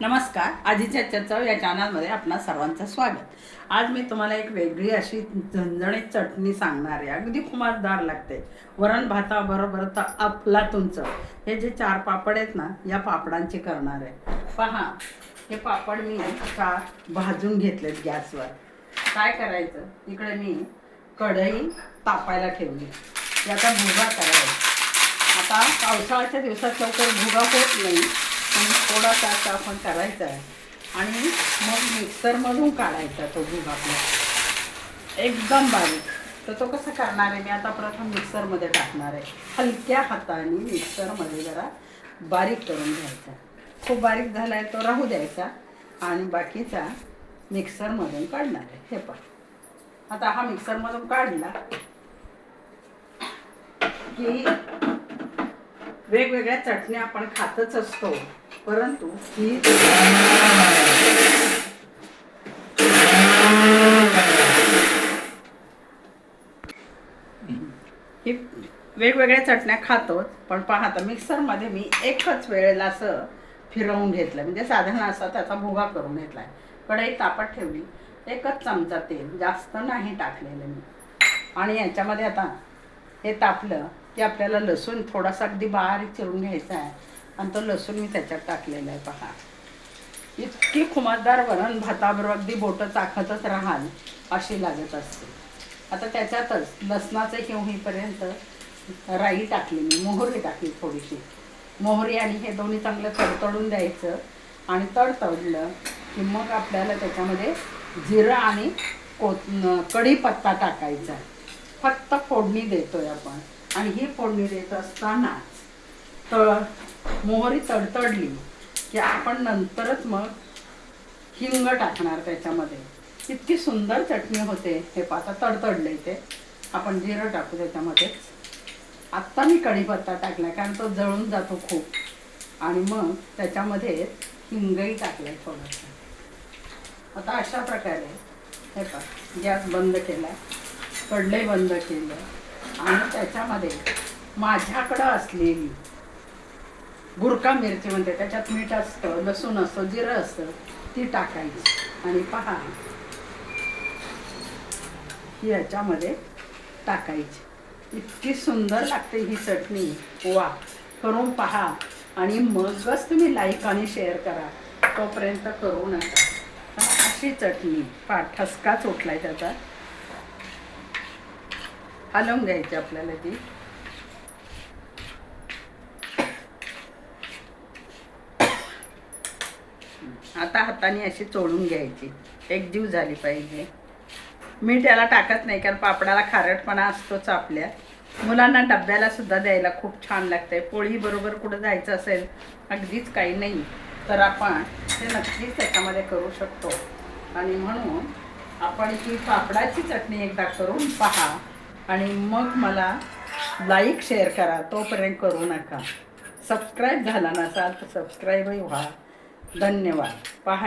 नमस्कार आजीच्या चर्चा या चॅनलमध्ये आपणा सर्वांचं स्वागत. आज मी तुम्हाला एक वेगळी अशी झणझणीत चटणी सांगणार आहे. अगदी खुमासदार लागते. वरण भाताबरोबर तर अफलातूनचं हे जे चार पापड आहेत ना या पापडांची करणार आहे. पहा हे पापड मी चार भाजून घेतलेत गॅसवर. काय करायचं? इकडे मी कढई तापायला ठेवली. याचा भुगा करायचा. आता पावसाळ्याच्या दिवसात लवकर भुगा होत नाही. आणि थोडासा असा आपण करायचा आहे. आणि मग मिक्सरमधून काढायचा तो दूध आपला. एकदम बारीक. तर तो कसा करणार आहे? मी आता प्रथम मिक्सरमध्ये टाकणार आहे. हलक्या हाताने मिक्सरमध्ये जरा बारीक करून घ्यायचा. खूप बारीक झाला आहे तो राहू द्यायचा. आणि बाकीचा मिक्सरमधून काढणार आहे. हे पण आता हा मिक्सरमधून काढला की वेगवेगळ्या चटण्या आपण खातच असतो. परंतु ही ही वेगवेगळ्या चटण्या खातोच पण पाहता मिक्सरमध्ये मी एकच वेळेला असं फिरवून घेतलं. म्हणजे साधारण असा त्याचा भुगा करून घेतलाय. कढई तापत ठेवली. एकच चमचा तेल जास्त नाही टाकलेलं मी. आणि याच्यामध्ये आता हे तापलं. की आपल्याला लसूण थोडासा अगदी बारीक चिरून घ्यायचा आहे. आणि तो लसूण मी त्याच्यात टाकलेला आहे पहा. इतकी खुमासदार वरण भाताबरोबर अगदी बोटं चाखतच राहाल अशी लागत असते. आता त्याच्यातच लसणाचं हिव होईपर्यंत राई टाकली मी मोहरी टाकली थोडीशी. मोहरी आणि हे दोन्ही चांगलं तडतडून द्यायचं आणि तडतडलं की मग आपल्याला त्याच्यामध्ये जिरं आणि कोथ कढीपत्ता टाकायचा फक्त फोडणी देतोय आपण. आणि ही फोडणी देत असतानाच तळ मोहरी तडतडली की आपण नंतरच मग हिंग टाकणार त्याच्यामध्ये. इतकी सुंदर चटणी होते. हे पाता तडतडले ते. आपण जिरं टाकू त्याच्यामध्येच आत्ता मी कढीपत्ता टाकला कारण तो जळून जातो खूप. आणि मग त्याच्यामध्ये हिंगही टाकलाय थोडंसं. आता अशा प्रकारे हे पा गॅस बंद केला कढले बंद केलं. आणि त्याच्यामध्ये माझ्याकडं असलेली गुरका मिरची म्हणते त्याच्यात मीठ असतं लसूण असतं जिरं असतं ती टाकायची. आणि पहा ही याच्यामध्ये टाकायची. इतकी सुंदर लागते ही चटणी. वा करून पहा आणि मगच तुम्ही लाईक आणि शेअर करा. तोपर्यंत करू नका. अशी चटणी. पा ठसकाच उठलाय त्याचा. हलवून घ्यायची आपल्याला ती. आता हाताने अशी चोळून घ्यायची. एक जीव झाली पाहिजे. मीठ त्याला टाकत नाही कारण पापडाला खारटपणा असतोच आपल्या. मुलांना डब्याला सुद्धा द्यायला खूप छान लागतंय. पोळी बरोबर कुठं जायचं असेल अगदीच काही नाही. तर आपण ते नक्कीच त्याच्यामध्ये करू शकतो. आणि म्हणून आपण ही पापडाची चटणी एकदा करून पहा. आणि मग मला लाईक शेअर करा. तोपर्यंत करू नका. सबस्क्राईब झाला नसाल तर सबस्क्राईबही व्हा. धन्यवाद. पहा.